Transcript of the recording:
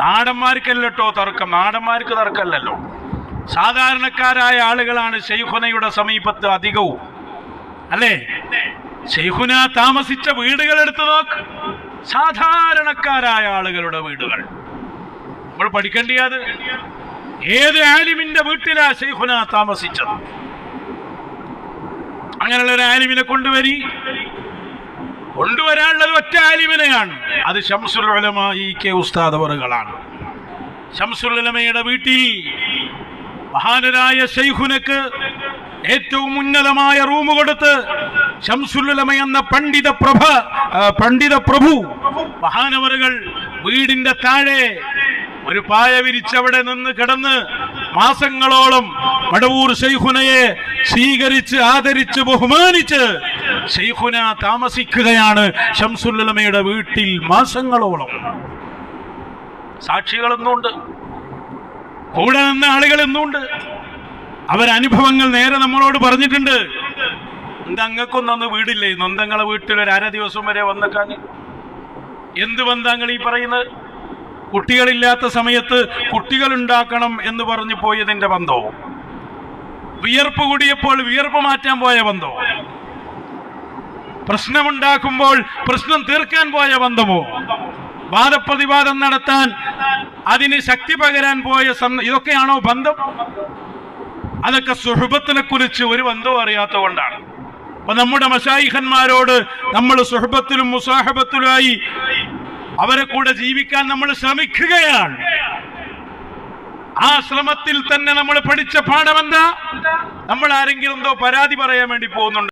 നാടന്മാർക്കല്ലോ തർക്കം. നാടന്മാർക്ക് തർക്കമല്ലല്ലോ സാധാരണക്കാരായ ആളുകളാണ് ഷെയ്ഖുനയുടെ സമീപത്ത് അധികവും. അല്ലേ? ഷെയ്ഖുന താമസിച്ച വീടുകൾ എടുത്തു നോക്ക്. സാധാരണക്കാരായ ആളുകളുടെ വീടുകൾ. നമ്മൾ പഠിക്കേണ്ടിയത് ഏത് ആലിമിന്റെ വീട്ടിലാ ഷെയ്ഖുന താമസിച്ചത്? അങ്ങനെയുള്ള ഒരു ആലിമിനെ കൊണ്ടുവരി. കൊണ്ടുവരാനുള്ളത് ഒറ്റ ആലിമിനെയാണ്. അത് ഷംസുൽ കെ ഉസ്താദ് അവറുകളാണ്. ഷംസുൽ ഉലമയുടെ വീട്ടിൽ മഹാനരായ ഷെയ്ഖുനക്ക് ഏറ്റവും ഉന്നതമായ റൂം കൊടുത്ത് ഉലമ എന്ന പണ്ഡിത പ്രഭ പണ്ഡിത പ്രഭു മഹാനവറുകൾ വീടിന്റെ താഴെ ഒരു പായ വിരിച്ചവിടെ നിന്ന് കിടന്ന് മാസങ്ങളോളം മടവൂർ ഷെയ്ഖുനയെ സ്വീകരിച്ച് ആദരിച്ച് ബഹുമാനിച്ച് ഷെയ്ഖുന താമസിക്കുകയാണ് ഷംസുല്ലമയുടെ വീട്ടിൽ മാസങ്ങളോളം. സാക്ഷികളെന്നുണ്ട്. കൂടെ നിന്ന ആളുകൾ എന്നുണ്ട് അവരനുഭവങ്ങൾ നേരെ നമ്മളോട് പറഞ്ഞിട്ടുണ്ട്. എന്താ അങ്ങക്കൊന്നൊന്ന് വീടില്ലേ? നൊന്തങ്ങളെ വീട്ടിൽ ഒരു അര ദിവസം വരെ വന്നേക്കാൻ. എന്ത് ബന്ധങ്ങൾ ഈ പറയുന്നത്? കുട്ടികളില്ലാത്ത സമയത്ത് കുട്ടികൾ ഉണ്ടാക്കണം എന്ന് പറഞ്ഞു പോയതിന്റെ ബന്ധവും. വിയർപ്പ് കൂടിയപ്പോൾ വിയർപ്പ് മാറ്റാൻ പോയ ബന്ധവും. പ്രശ്നമുണ്ടാക്കുമ്പോൾ പ്രശ്നം തീർക്കാൻ പോയ ബന്ധമോ? വാദപ്രതിവാദം നടത്താൻ അതിന് ശക്തി പകരാൻ പോയ ഇതൊക്കെയാണോ ബന്ധം? അതൊക്കെ സുഹൃബത്തിനെ കുറിച്ച് ഒരു ബന്ധവും അറിയാത്ത കൊണ്ടാണ് അപ്പൊ നമ്മുടെ മഷായിഖന്മാരോട് നമ്മൾ സുഹൃബത്തിലും മുസാഹബത്തിലുമായി അവരെ കൂടെ ജീവിക്കാൻ നമ്മൾ ശ്രമിക്കുകയാണ്. ആ ശ്രമത്തിൽ തന്നെ നമ്മൾ പഠിച്ച പാഠമെന്താ നമ്മൾ ആരെങ്കിലും എന്തോ പരാതി പറയാൻ വേണ്ടി പോകുന്നുണ്ട്.